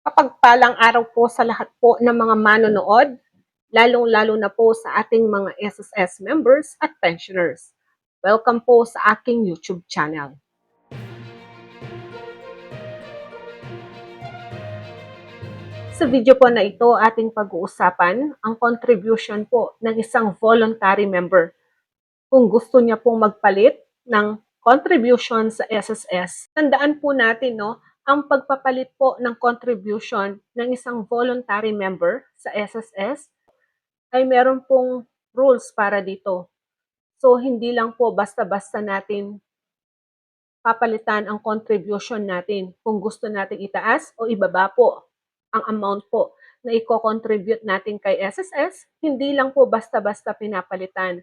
Kapagpalang araw po sa lahat po ng mga manonood, lalong-lalo na po sa ating mga SSS members at pensioners. Welcome po sa aking YouTube channel. Sa video po na ito, ating pag-uusapan ang contribution po ng isang voluntary member. Kung gusto niya pong magpalit ng contribution sa SSS, tandaan po natin no, ang pagpapalit po ng contribution ng isang voluntary member sa SSS ay meron pong rules para dito. So, hindi lang po basta-basta natin papalitan ang contribution natin kung gusto natin itaas o ibaba po ang amount po na i-contribute natin kay SSS, hindi lang po basta-basta pinapalitan.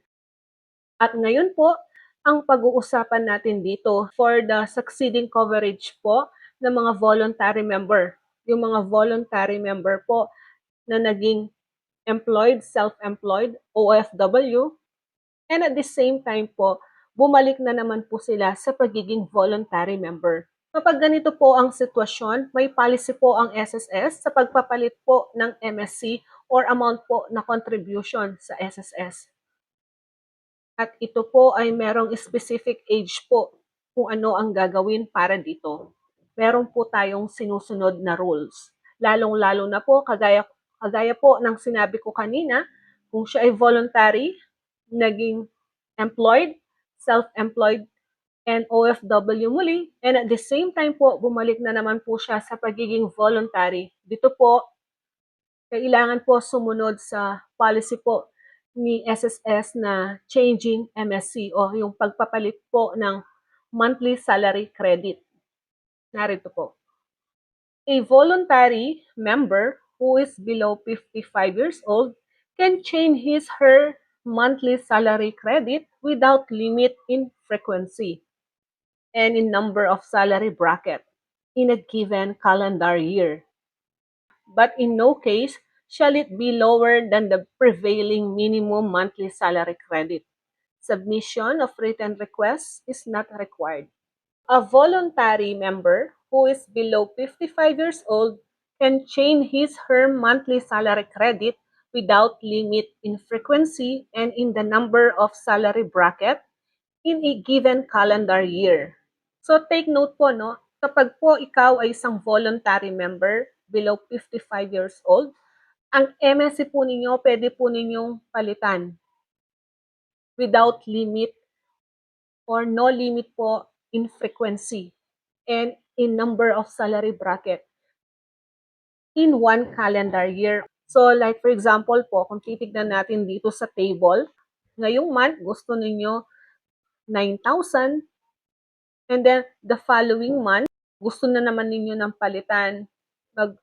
At ngayon po, ang pag-uusapan natin dito for the succeeding coverage po ng mga voluntary member. Yung mga voluntary member po na naging employed, self-employed, OFW, and at the same time po, bumalik na naman po sila sa pagiging voluntary member. Kapag ganito po ang sitwasyon, may policy po ang SSS sa pagpapalit po ng MSC or amount po na contribution sa SSS. At ito po ay merong specific age po kung ano ang gagawin para dito. Meron po tayong sinusunod na rules. Lalong-lalo na po, kagaya, kagaya po ng sinabi ko kanina, kung siya ay voluntary, naging employed, self-employed, and OFW muli, and at the same time po, bumalik na naman po siya sa pagiging voluntary. Dito po, kailangan po sumunod sa policy po ni SSS na changing MSC o yung pagpapalit po ng monthly salary credit. Narito po. A voluntary member who is below 55 years old can change his her monthly salary credit without limit in frequency and in number of salary bracket in a given calendar year. But in no case shall it be lower than the prevailing minimum monthly salary credit. Submission of written requests is not required. A voluntary member who is below 55 years old can change his her monthly salary credit without limit in frequency and in the number of salary bracket in a given calendar year. So take note po, no, kapag po ikaw ay isang voluntary member below 55 years old, ang MSC po ninyo, pwede po ninyong palitan without limit or no limit po in frequency and in number of salary bracket in one calendar year. So like for example po, kung titignan natin dito sa table, ngayong month gusto ninyo 9,000 And then, the following month, gusto na naman ninyo ng palitan. Mag,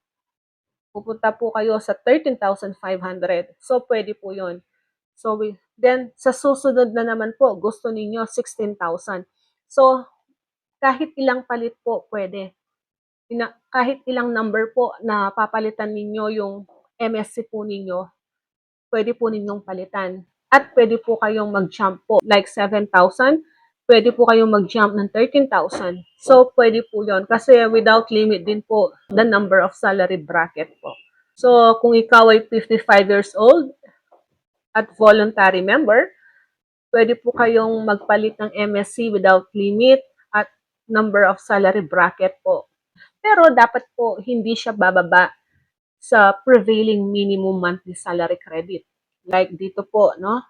pupunta po kayo sa 13,500. So, pwede po yon So, we, then, sa susunod na naman po, gusto ninyo 16,000. So, kahit ilang palit po, pwede. Kahit ilang number po na papalitan ninyo yung MSC po ninyo, pwede po ninyong palitan. At pwede po kayong mag-jump po, like 7,000, pwede po kayong mag-jump ng 13,000. So, pwede po yon Kasi without limit din po the number of salary bracket po. So, kung ikaw ay 55 years old at voluntary member, pwede po kayong magpalit ng MSC without limit number of salary bracket po. Pero dapat po hindi siya bababa sa prevailing minimum monthly salary credit. Like dito po, no?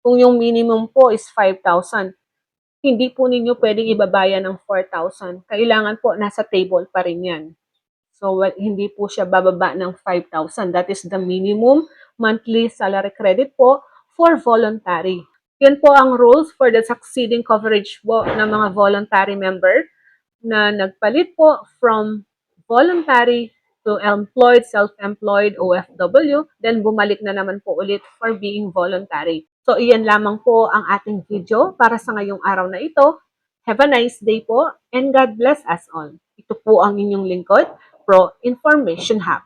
Kung yung minimum po is 5,000, hindi po ninyo pwedeng ibabaya ng 4,000. Kailangan po nasa table pa rin yan. So, well, hindi po siya bababa ng 5,000. That is the minimum monthly salary credit po for voluntary. Yun po ang rules for the succeeding coverage po ng mga voluntary member na nagpalit po from voluntary to employed, self-employed, OFW, then bumalik na naman po ulit for being voluntary. So, iyan lamang po ang ating video para sa ngayong araw na ito. Have a nice day po and God bless us all. Ito po ang inyong lingkod, Pro Information Hub.